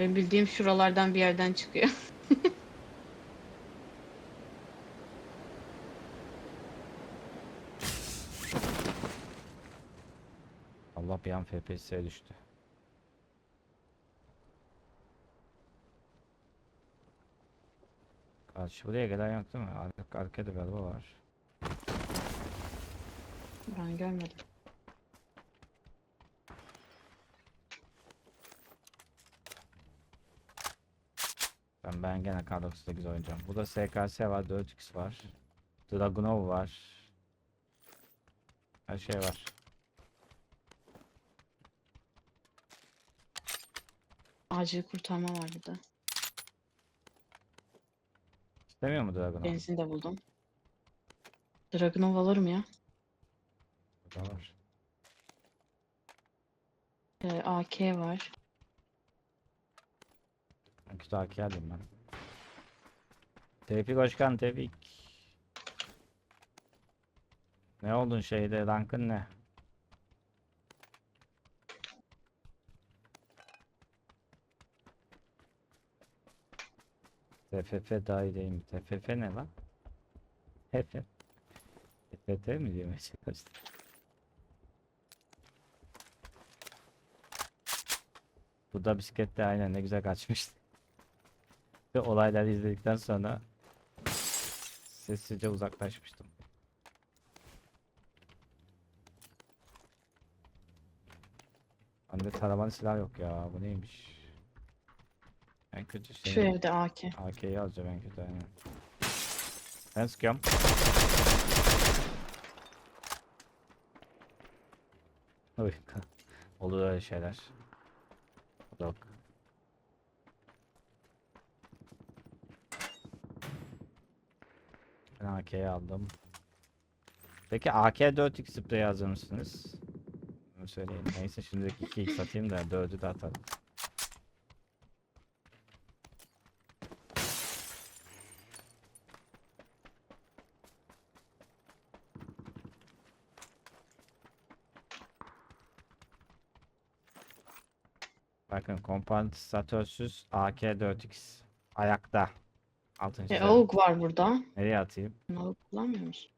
Benim bildiğim şuralardan bir yerden çıkıyor. Allah bir an FPS'ye düştü. Karşı buraya gelen yok değil mi? Arka, arkada galiba var. Ben görmedim. Ben ben gene Kar 98 oynayacağım. Burada SKS var, 4x var. Dragunov var. Her şey var. Acil kurtarma var burada. İstemiyor mu Dragunov? Benzin de buldum. Dragunov alırım ya. Burada var. Ee, AK var. Alayım ben. Tevfik Hoşkan Tevfik. Ne oldun şeyde rankın ne? TFF mi? TFF ne lan? TFF. TFT mi diyor mesela? Bu da bisiklette aynen ne güzel kaçmıştı. Ve olayları izledikten sonra sessizce uzaklaşmıştım. Bende taramalı silah yok ya. Bu neymiş? En kötü şey. Şu evde AK. AK'yi alacağım en kötü aynen. Ben sıkıyorum. Oy, Olur öyle şeyler. Yok. AK'yi aldım. Peki AK-4x sprey hazır mısınız? Bunu söyleyeyim. Neyse şimdilik 2x atayım da 4'ü de atalım. Bakın kompansatörsüz AK-4x. Ayakta. Altıncı E. AUG var burada. Nereye atayım? AUG kullanmıyor musun?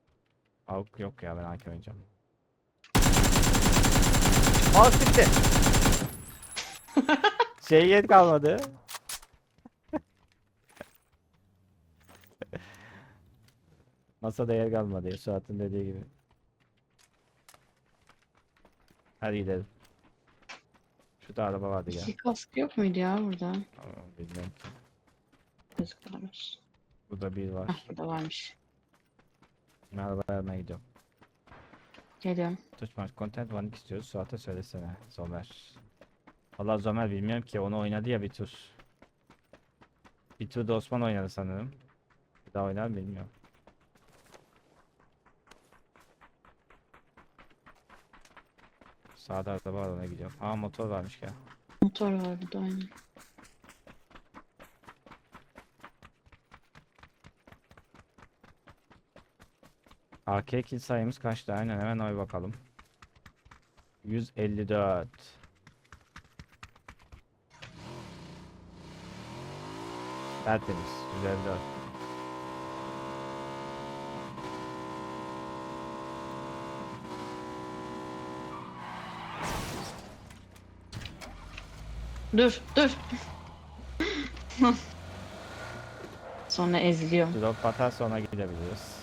Avuk yok ya ben AK oynayacağım. Aa siktir. şey yet kalmadı. Masada yer kalmadı ya Suat'ın dediği gibi. Hadi gidelim. Şurada araba vardı ya. İki kask yok muydu ya burada? Bilmiyorum ki. Gözükmüyormuş. Burada bir var. Hah burada varmış. Ben araba vermeye gidiyorum. Geliyorum. Tutmaç content one istiyoruz. Suat'a söylesene. Zomer. Valla Zomer bilmiyorum ki onu oynadı ya bir tur. Bir tur da Osman oynadı sanırım. Bir daha oynar bilmiyorum. Sağda araba var ona gidiyorum. Aa motor varmış ya. Motor var burada aynen. AK kill sayımız kaçtı? Aynen hemen oy bakalım. 154. Tertemiz. 154. Dur dur. Sonra eziliyor. Drop atarsa ona gidebiliriz.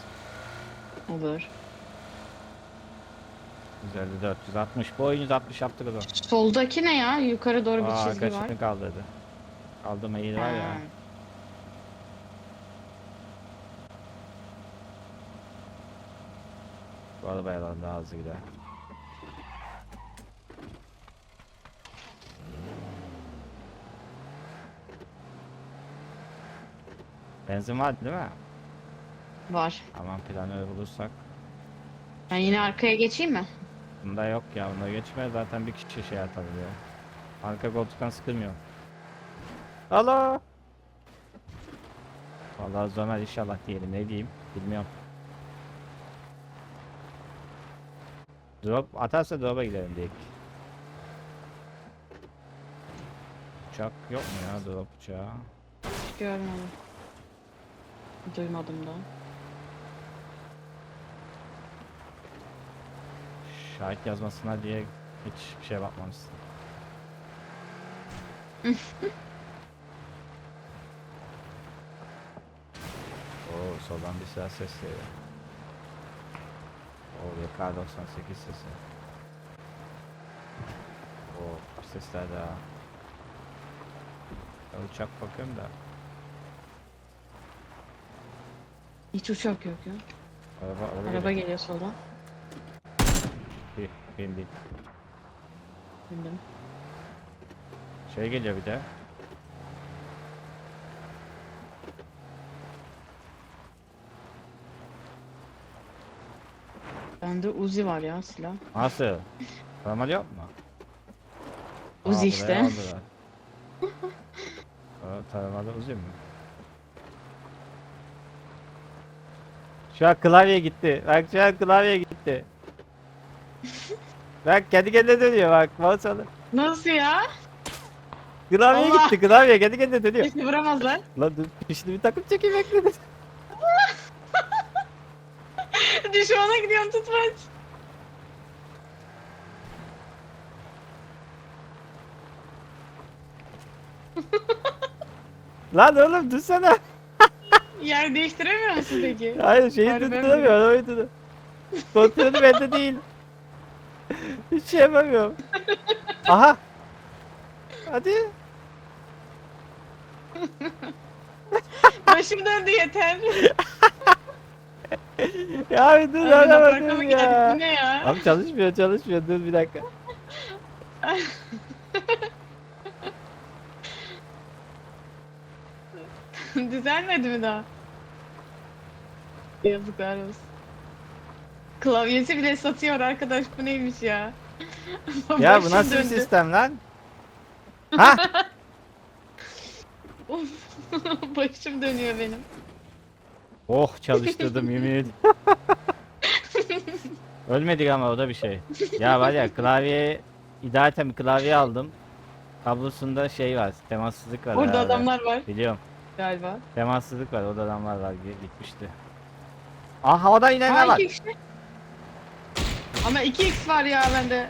Olur. 154, 160. Bu oyun 160 yaptık o zaman. Soldaki ne ya? Yukarı doğru bir Aa, çizgi var. kaçını kaldırdı. Kaldırma yeri var ya. Ha. Bu araba yalan daha hızlı gider. Benzin var değil mi? Var. Aman planör bulursak. Ben yine arkaya geçeyim mi? Bunda yok ya, bunda geçme zaten bir kişi şey atabiliyor. Arka koltuktan sıkılmıyor. Alo. Vallahi Ömer inşallah diyelim ne diyeyim bilmiyorum. Drop atarsa drop'a gidelim direkt. Uçak yok mu ya drop uçağı? Hiç görmedim. Duymadım da. Şahit yazmasına diye hiç bir şeye bakmamışsın. Oo soldan bir silah sesleri. Oo YK98 sesi. Oo bir sesler daha. Ben uçak bakıyorum da. Hiç uçak yok ya. Araba, araba, Araba geliyor. geliyor soldan. Bir, bin bin. Bildim. Şey geliyor bir de. Bende Uzi var ya silah. Nasıl? Normal yok mu? Uzi işte. Taramalı Uzi mi? Şu an klavye gitti. Bak şu an klavye gitti. bak kendi kendine dönüyor bak. Mouse. Nasıl ya? Klavye Allah! gitti klavye kendi kendine dönüyor. Bizi vuramazlar. Lan dur şimdi bir takım çekeyim bekledim. Düşmana gidiyorum tutmaç. Lan oğlum dursana. Yer değiştiremiyor musun peki? Hayır şeyi Harbi ben tutturamıyor. Kontrolü bende değil. Hiç şey yapamıyorum. Aha. Hadi. Başım döndü yeter. Ya bir dur Abi hala bakıyorum ya. Bu ne ya? Abi çalışmıyor çalışmıyor dur bir dakika. Düzelmedi mi daha? Yazıklar olsun. Klavyesi bile satıyor arkadaş bu neymiş ya? Ya bu Başım nasıl bir döndü. sistem lan? Ha? Of. Başım dönüyor benim. Oh çalıştırdım yemin ediyorum. Ölmedik ama o da bir şey. Ya var ya klavye idareten bir klavye aldım. Kablosunda şey var, temassızlık var. Burada herhalde. adamlar var Biliyorum. galiba. Temassızlık var. Orada adamlar var. gi- Gitmişti. Aa havadan inenler Aa var. iki kişi. Ama 2x var ya bende.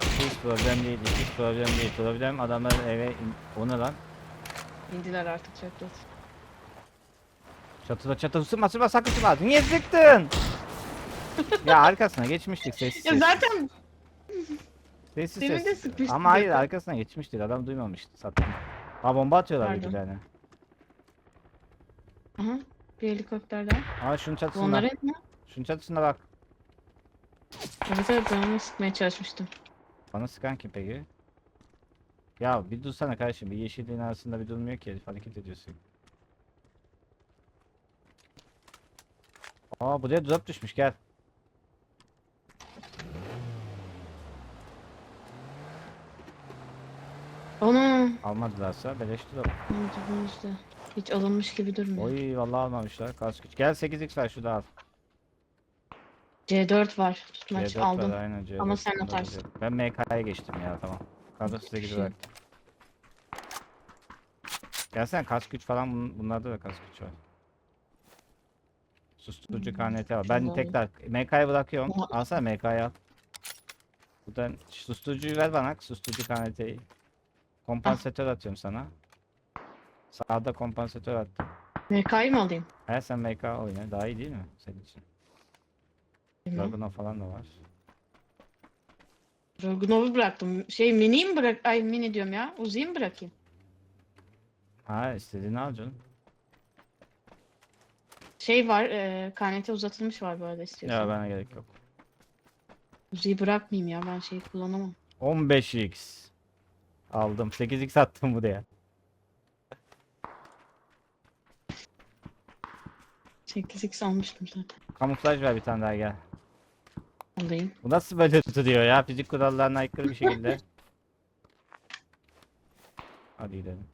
Hiç problem değil. Hiç problem değil. Problem adamların eve in... O ne lan? İndiler artık geç. Çatıda çatı ısınma ısınma sakın ısınma. Niye sıktın? ya arkasına geçmiştik sessiz Ya zaten Sessiz demin de sessiz. Ama hayır zaten. arkasına geçmiştik. Adam duymamıştı zaten. Ha bomba atıyorlar Pardon. birbirlerine. Aha, bir helikopter daha. Aa şunun çatısında. Onları etme. Şunun çatısında bak. Evet evet ben onu sıkmaya çalışmıştım. Bana sıkan kim peki? Ya bir dursana kardeşim. Bir yeşilliğin arasında bir durmuyor ki. herif Hareket ediyorsun. Aa buraya drop düşmüş gel. Ana. Almadılarsa beleş drop. bu işte. Hiç alınmış gibi durmuyor. Oy vallahi almamışlar. Kas güç. Gel 8x ver şurada al. C4 var. Tutmaç C4 aldım. var aynen C4. Ama sen atarsın. C4. Ben MK'ya geçtim ya tamam. Kadro size Şey. gidiyor. Gelsene kas güç falan bun- bunlarda da kas güç var. Susturucu Hmm, KNT var. Ben tekrar MK'ya bırakıyorum. Ama- Alsana MK'ya al. Buradan susturucuyu ver bana. Susturucu KNT'yi. Kompansatör atıyorum sana. Sağda kompansatör attım. MK'yı mı alayım? Her sen MK oyna. Daha iyi değil mi senin için? Dragunov falan da var. Rogunov'u bıraktım. Şey mini'yi mi bırak? Ay mini diyorum ya. Uzi'yi mi bırakayım? Ha istediğini al canım. Şey var. E, KNT uzatılmış var bu arada istiyorsan. Ya bana gerek yok. Uzi'yi bırakmayayım ya. Ben şeyi kullanamam. 15x. Aldım. 8x attım buraya. 8x almıştım zaten. Kamuflaj ver bir tane daha gel. Alayım. Bu nasıl böyle tutuyor ya? Fizik kurallarına aykırı bir şekilde. Hadi gidelim.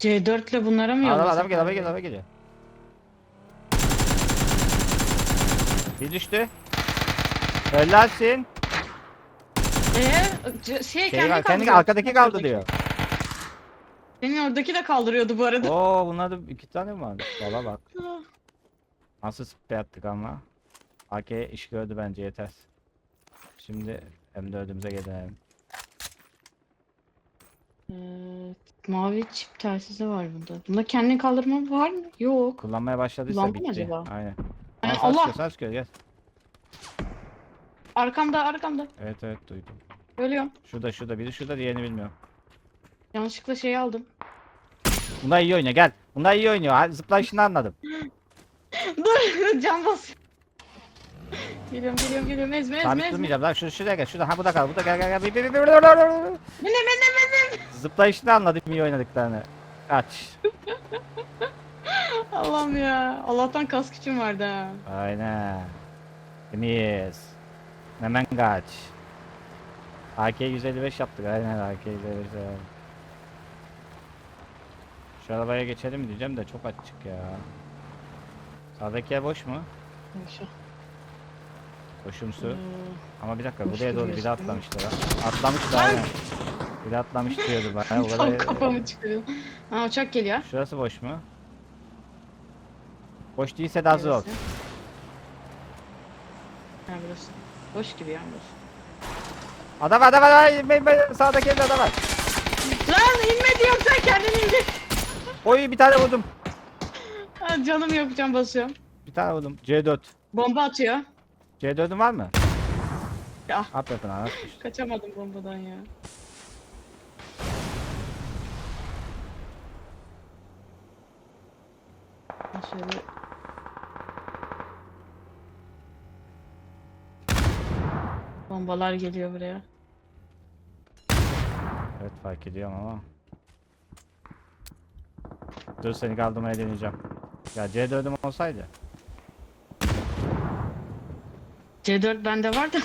C4 ile bunlara mı Adam, yollasak adam gel, adam gel, adam geliyor. Bir düştü. Helalsin. Ee, c- şey, Şey kendi kendi kaldırıyor. arkadaki kaldı diyor. Senin oradaki de kaldırıyordu bu arada. Oo bunlarda iki tane mi var? Valla bak. Nasıl sprey attık ama. AK iş gördü bence yeter. Şimdi M4'ümüze gelelim. Evet, mavi çip telsizi var bunda. Bunda kendini kaldırma var mı? Yok. Kullanmaya başladıysa Kullandı mı bitti. acaba? Aynen. Ay, Allah! sıkıyor, sağ sıkıyor, gel. Arkamda arkamda. Evet evet duydum. Ölüyorum. Şurada şurada biri şurada diğerini bilmiyorum. Yanlışlıkla şeyi aldım. Bunlar iyi oynuyor gel. Bunlar iyi oynuyor. Ha, Zıplayışını anladım. Dur can bas. Geliyorum geliyorum geliyorum ezme ezme Sabit ezme. durmayacağım. Lan şuraya, şuraya gel. Şurada. Ha bu da kal. Bu da gel gel gel. Bir, bir, bir, bir, bir, bir, bir. Benim benim benim. Zıplayışını anladım iyi oynadıklarını. Kaç. Allah'ım ya. Allah'tan kas küçüm vardı ha. Aynen. Temiz. Hemen kaç. AK 155 yaptık aynen AK 155 evet. Şu arabaya geçelim diyeceğim de çok açık ya. Sağdaki yer boş mu? Yaşa. Boşumsu. Ee, Ama bir dakika buraya doğru gibi bir de gözüküyor. atlamışlar ha. Atlamışlar aynen. Bir de atlamış diyordu bana. O Tam kadar... kafamı çıkarıyor. Ha uçak geliyor. Şurası boş mu? Boş değilse ol. Neresi? Ha burası. Boş gibi ya burası. Adam adam adam sağdaki evde adam var. Lan inme diyorum sen kendin indir. Oy bir tane vurdum. Ha, canım yok can basıyorum. Bir tane vurdum. C4. Bomba atıyor. C4'ün var mı? Ya. At yapın abi. Kaçamadım bombadan ya. Ha, Şöyle. Bombalar geliyor buraya. Evet fark ediyorum ama. Dur seni kaldırmaya deneyeceğim. Ya C4'üm olsaydı. C4 bende var da.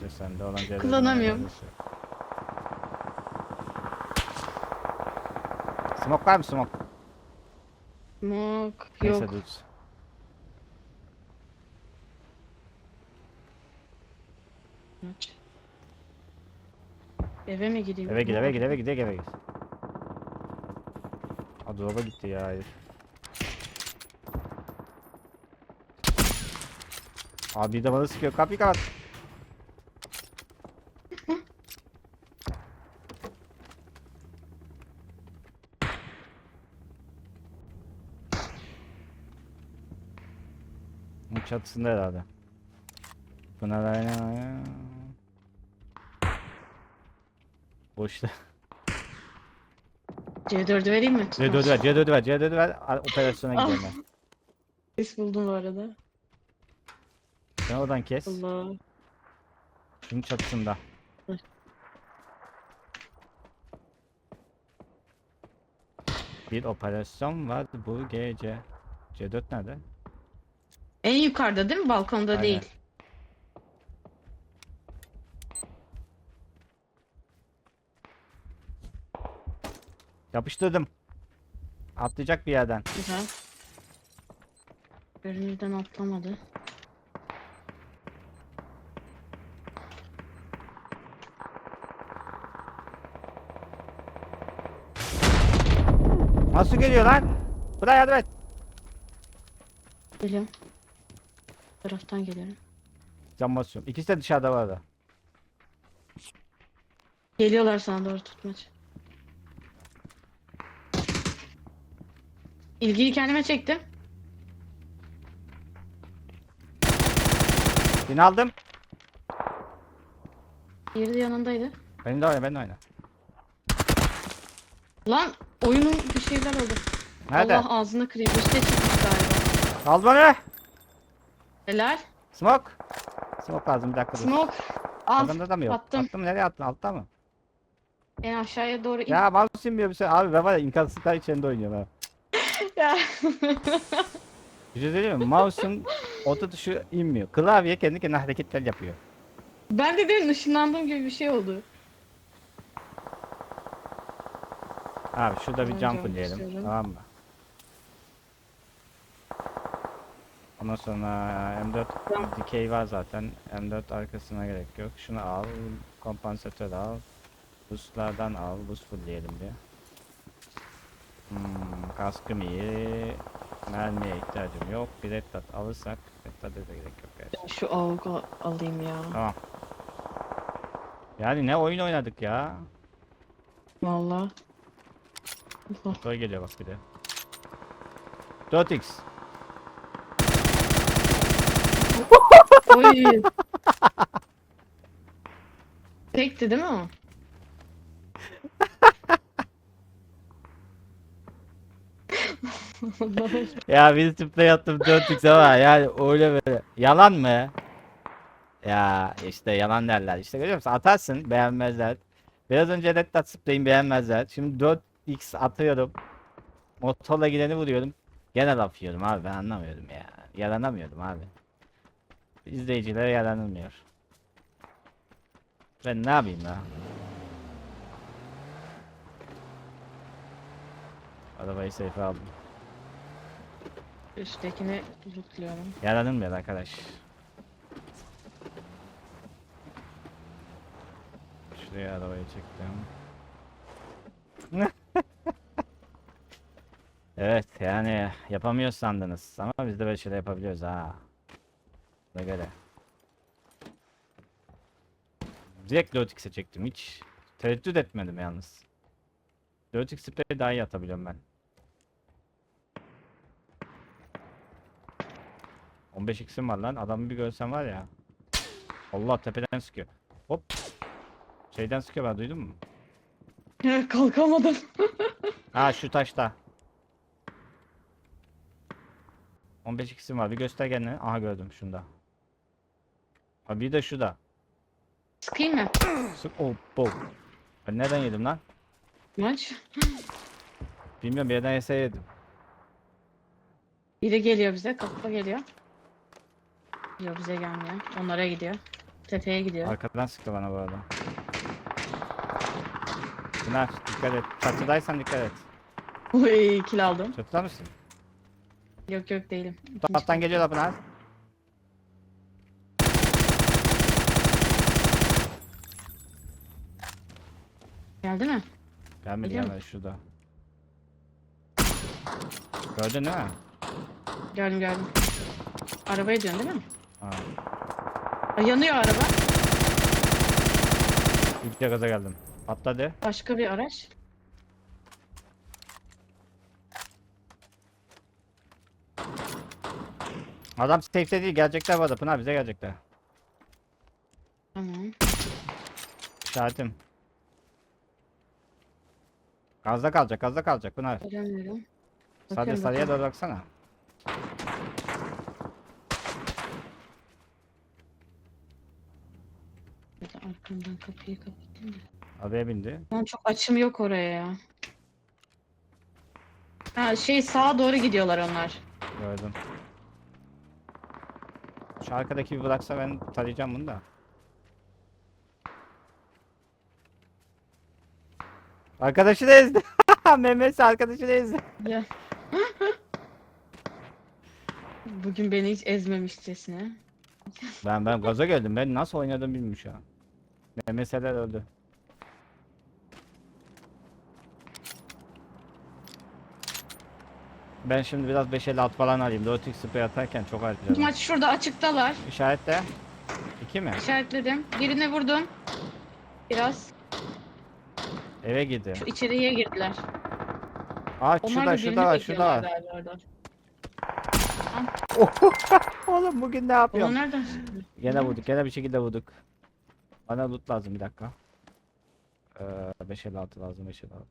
Dur sende olan C4'üm Kullanamıyorum. Smoke var mı smoke? Yok. Neyse dur. Eve mi gideyim? Eve git eve git eve git eve git. Ha gitti ya herif. Abi de bana sıkıyor kapıyı kapat. Çatısında herhalde. Pınar aynen. Boşta. C4'ü vereyim mi? C4'ü ver, C4'ü ver, C4'ü ver. a- Operasyona Ah. gidelim ben. Ses buldum bu arada. Sen oradan kes. Allah. Şunun çatısında. Hı. Bir operasyon var bu gece. C4 nerede? En yukarıda değil mi? Balkonda Aynen. değil. Yapıştırdım. Atlayacak bir yerden. Güzel. Görünürden atlamadı. Nasıl geliyor lan? Buraya yardım et. Geliyorum. Bu taraftan geliyorum. Cam basıyorum. İkisi de dışarıda var da. Geliyorlar sana doğru tutmaç. İlgiyi kendime çektim. Seni aldım. Diğeri de yanındaydı. Beni de oyna, beni de oyna. Lan oyunun bir şeyler oldu. Nerede? Allah ağzını kırayım. Üste çıkmış galiba. Al bana. Helal. Smoke. Smoke lazım bir dakika dur. Smoke. Al. Adamda da mı yok? attım. Attım nereye attın? Altta mı? En aşağıya doğru in. Ya mouse inmiyor bir şey. Abi ben var ya imkansızlıklar içinde oynuyorum ha. Ya. Bir şey söyleyeyim mi? Mouse'un orta tuşu inmiyor. Klavye kendi kendine hareketler yapıyor. ben de demin ışınlandığım gibi bir şey oldu. Abi şurada bir Ben jump jump diyelim. Tamam mı? Ondan sonra M4 dikey var zaten. M4 arkasına gerek yok. Şunu al. Kompansatör al. Boostlardan al. Boost fullleyelim bir. Hmm, kaskım iyi. Mermiye ihtiyacım yok. Bir red dot alırsak red dot'a da gerek yok gerçi. Ben şu AUG'u alayım ya. Tamam. Yani ne oyun oynadık ya. Valla. Allah. Motor geliyor bak bir de. 4x. Oy. Tekti değil mi o? Ya bir sprey attım 4x ama yani öyle böyle. Yalan mı? Ya işte yalan derler. İşte görüyor musun? Atarsın beğenmezler. Biraz önce Red Dot spreyini beğenmezler. Şimdi 4x atıyorum. Motorla gideni vuruyorum. Gene laf yiyorum abi ben anlamıyorum ya. Yaranamıyorum abi. İzleyicilere yaranılmıyor. Ben ne yapayım ya? Arabayı seyfe aldım. Üsttekini lootluyorum. Yaranılmıyor arkadaş. Şuraya arabayı çektim. evet yani yapamıyoruz sandınız ama biz de böyle şeyler yapabiliyoruz ha. Buna göre. Direkt 4x'e çektim hiç tereddüt etmedim yalnız. 4x sprey daha iyi atabiliyorum ben. 15x'im var lan. Adamı bir görsen var ya. Allah tepeden sıkıyor. Hop. Şeyden sıkıyor ben duydun mu? Kalkamadım. Ha şu taşta. 15x'im var. Bir göster kendini. Aha gördüm şunda. Ha bir de şu da. Sıkayım mı? Sık. Oh, bol. Ben nereden yedim lan? Maç. Bilmiyorum bir yerden yese yedim. Biri geliyor bize. Kafa geliyor. Yok bize gelmiyor. Onlara gidiyor. Tepeye gidiyor. Arkadan sıktı bana bu arada. Pınar dikkat et. Çatıdaysan dikkat et. Uy kill aldım. Çatıda mısın? Yok yok değilim. Taraftan geliyorlar Pınar. Geldi mi? Gelmedi Geliyor mu? gelmedi şurada. Gördün değil mi? Gördüm gördüm. Arabaya diyorsun değil mi? Ha. Ay, yanıyor araba. İlk gaza geldim. Atladı. Başka bir araç. Adam safe'de değil gelecekler bu arada. Pınar bize gelecekler. Tamam. İşaretim. Gazda kalacak gazda kalacak Pınar. Göremiyorum. Sadece Bakıyorum, sarıya bakıyorum. doğru baksana. De Arkamdan kapıyı kapattım da. Arabaya bindi. Lan çok açım yok oraya ya. Ha şey sağa doğru gidiyorlar onlar. Gördüm. Şu arkadaki bir bıraksa ben tarayacağım bunu da. Arkadaşı da ezdi. Mehmet arkadaşı da ezdi. Ya. Bugün beni hiç ezmemişçesine. Ben ben gaza geldim. Ben nasıl oynadım bilmiyorum şu an. Mehmet'ler öldü. Ben şimdi biraz 556 falan alayım. 4x spray atarken çok harcadım. maç şurada açıktalar. İşaretle. 2 mi? İşaretledim. Birini vurdum. Biraz. Eve girdi. Şu içeriye girdiler. Aa şurada da şurada şurada. Oğlum bugün ne Onu yapıyorsun? nereden sıktı? Gene vurduk. Gene bir şekilde vurduk. Bana loot lazım bir dakika. Ee, 556 lazım 556.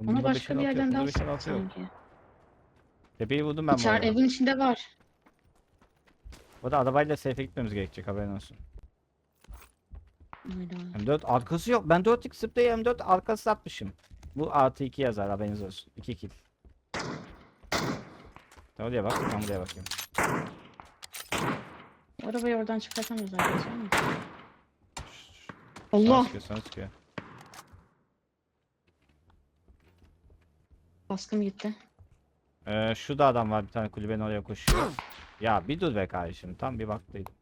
Onu Bunda başka bir 556 yerden daha 556 sıktı sanki. Tepeyi vurdum ben bu İçer, arada. evin içinde var. Bu da arabayla safe'e gitmemiz gerekecek haberin olsun. Öyle. M4 arkası yok. Ben 4x sprey M4 arkası atmışım. Bu artı 2 yazar haberiniz olsun. 2 kill. Sen oraya bak ben buraya bakayım. Arabayı oradan çıkartamıyoruz arkadaşlar. Allah! sana sıkıyor. Baskım gitti. Ee, şu da adam var bir tane kulübenin oraya koşuyor. Ya bir dur be kardeşim. Tam bir baktıydım.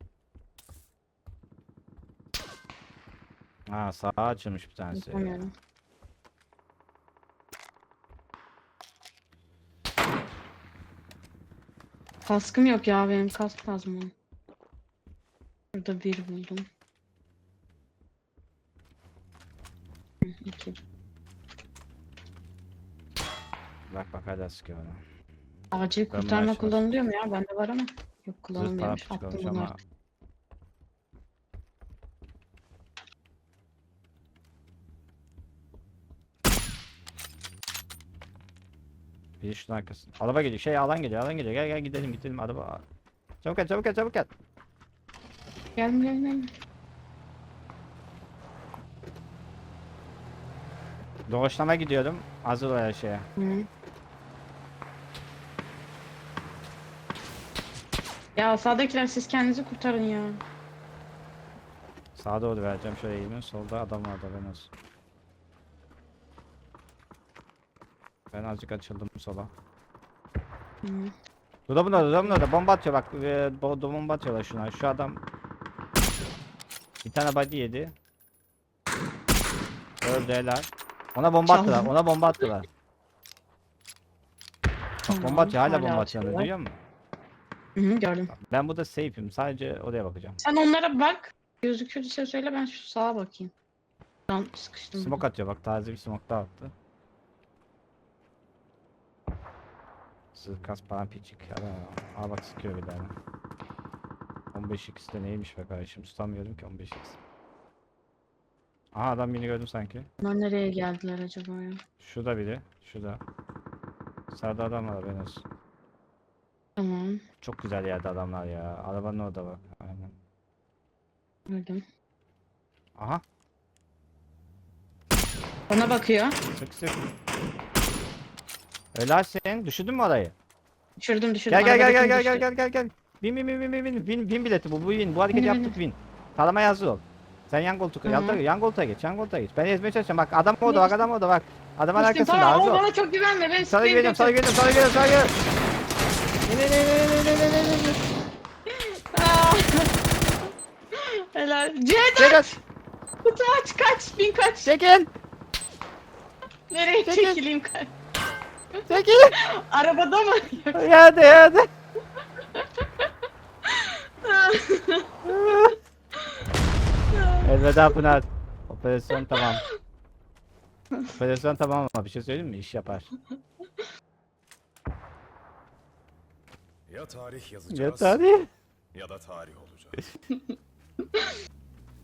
Ha sağa açılmış bir tanesi. Yapamıyorum. Kaskım yok ya benim kask lazım. Burada bir buldum. Hı, İki. Bak bak hala sıkıyor onu. Acil Ben kurtarma maaş var. kullanılıyor mu ya? Bende var ama. Yok Zırt kullanılmıyormuş. Attım çıkıyormuş bunu ama artık. bir şunun arkasında. Araba geliyor. Şey alan geliyor. Alan geliyor. Gel gel gidelim gidelim araba. Çabuk gel çabuk gel çabuk gel. Geldim geldim. Doğuşlama gidiyorum. Hazır o her şeye. Hı. Ya sağdakiler siz kendinizi kurtarın ya. Sağa doğru vereceğim şöyle eğimin. Solda adam var da ben olsun. Ben azıcık açıldım sola. Hı. Burada bunda burada bunda bomba atıyor bak. E, bo- bomba atıyorlar şuna. Şu adam bir tane body yedi. Öldü helal. Ona bomba attılar. Çaldım. Ona bomba attılar. Bak bomba atıyor. Hala bomba atıyor. Duyuyor musun? Hı hı, gördüm. Ben burada safe'im. Sadece oraya bakacağım. Sen onlara bak. Gözükürse söyle ben şu sağa bakayım. Ben sıkıştım. Smoke atıyor bak. Taze bir smoke daha attı. Sırkas falan piçik. Aa, aa bak sıkıyor bir tane. 15 x de neymiş be kardeşim tutamıyorum ki 15 x. Aha adam beni gördüm sanki. Bunlar nereye geldiler acaba ya? Şurada biri. Şurada. Sağda adam var ben olsun. Tamam. Çok güzel yerde adamlar ya. Arabanın orada bak. Aynen. Gördüm. Aha. Bana bakıyor. Sık sık. Helal sen. Düşürdün mü orayı? Düşürdüm düşürdüm. Gel gel gel gel gel gel gel gel gel. Bin bin bin bin bin bin bin bin bileti bu bu bin. Bu hareketi Bin, bin, yaptık bin. Talamaya hazır ol. Sen yan koltuğa, Hı yan, hı. yan koltuğa geç, yan koltuğa geç. Ben ezmeye çalışacağım. Bak adam orada, bak adam orada bak. Adamın Düştüm, arkasında tamam, hazır ol. bana çok güvenme. Ben Sana geliyorum, sana kötü. geliyorum, sana geliyorum, sana geliyorum. Helal. Ceyda Çekil, kutu aç kaç. Bin kaç. çekil, Nereye çekil. çekileyim kaç. çekil. Arabada mı? Hadi, hadi. Elveda Pınar. Operasyon tamam. Operasyon tamam ama bir şey söyleyeyim mi? İş yapar. Ya tarih Ya yazacağız hadi. ya da tarih olacağız.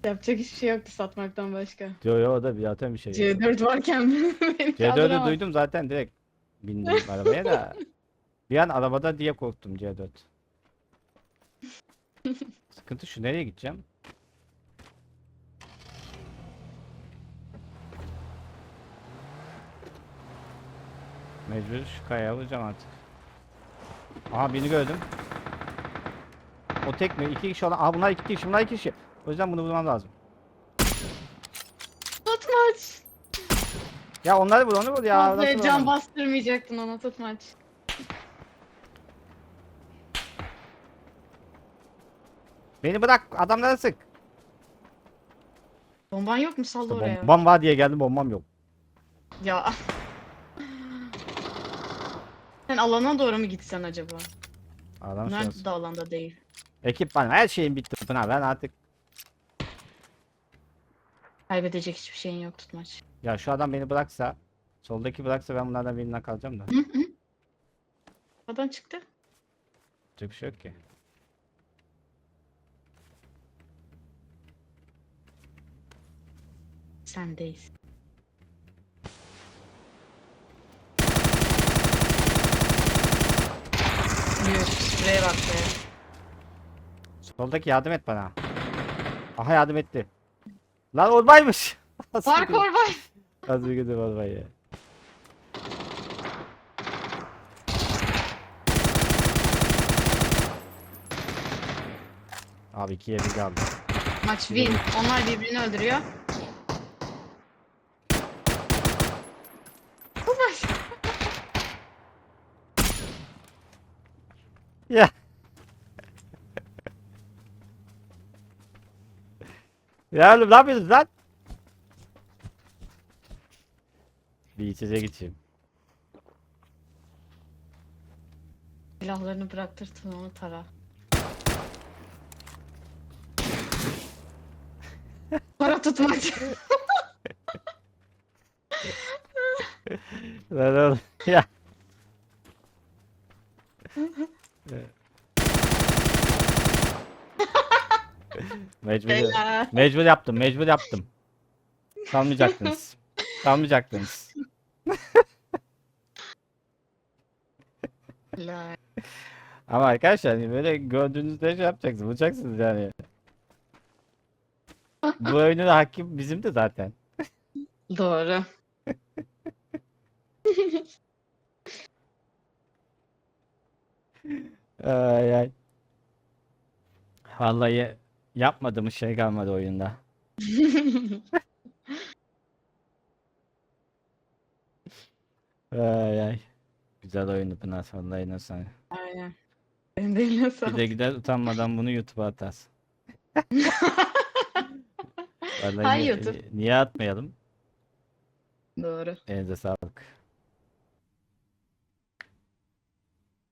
Yapacak hiçbir şey yoktu satmaktan başka. Yo yo o da bir zaten bir şey. yok. C4 varken beni C4'ü kaldıramaz. duydum zaten direkt bindim arabaya da. Bir an arabada diye korktum C4. Sıkıntı şu nereye gideceğim? Mecbur şu kayaya vuracağım artık. Aha birini gördüm. O tek mi? İki kişi olan. Aha bunlar iki kişi. Bunlar iki kişi. O yüzden bunu vurmam lazım. Tutmaç. Ya onları vur onu vur ya. Nasıl can vuramam? bastırmayacaktın ona tutmaç. Beni bırak adamları sık. Bomban yok mu salla oraya? Bombam var diye geldim bombam yok. Ya. Sen alana doğru mu gitsen acaba? Adam Bunlar da alanda değil. Ekipman her şeyim bitti Pınar ben artık. Kaybedecek hiçbir şeyin yok tutmaç. Ya şu adam beni bıraksa. Soldaki bıraksa ben bunlardan birinden kalacağım da. Hı hı. Adam çıktı. Çok bir şey yok ki. Sendeyiz. Yuh, Şuraya bak be. Soldaki yardım et bana. Aha yardım etti. Lan orbaymış. Parkur var. Az bir gidip orbayı ya. Abi ikiye bir kaldı. Maç win. Onlar birbirini öldürüyor. Ya. ya oğlum ne yapıyorsunuz lan? Bir içecek içeyim. Silahlarını bıraktırtın onu tara. Para tutmak. lan oğlum ya. mecbur, mecbur yaptım, mecbur yaptım. Kalmayacaktınız. Kalmayacaktınız. Helal. Ama arkadaşlar hani böyle gördüğünüzde şey yapacaksınız, bulacaksınız yani. Bu oyunun hakim bizimdi zaten. Doğru. Ay ay. Vallahi yapmadığımız şey kalmadı oyunda. Ay ay. Güzel oyundu Pınar. Vallahi nasıl. Aynen. Benim de eline Bir sağlık. de gider utanmadan bunu YouTube'a atarsın. Vallahi Hay niye, YouTube. niye atmayalım? Doğru. Elinize sağlık.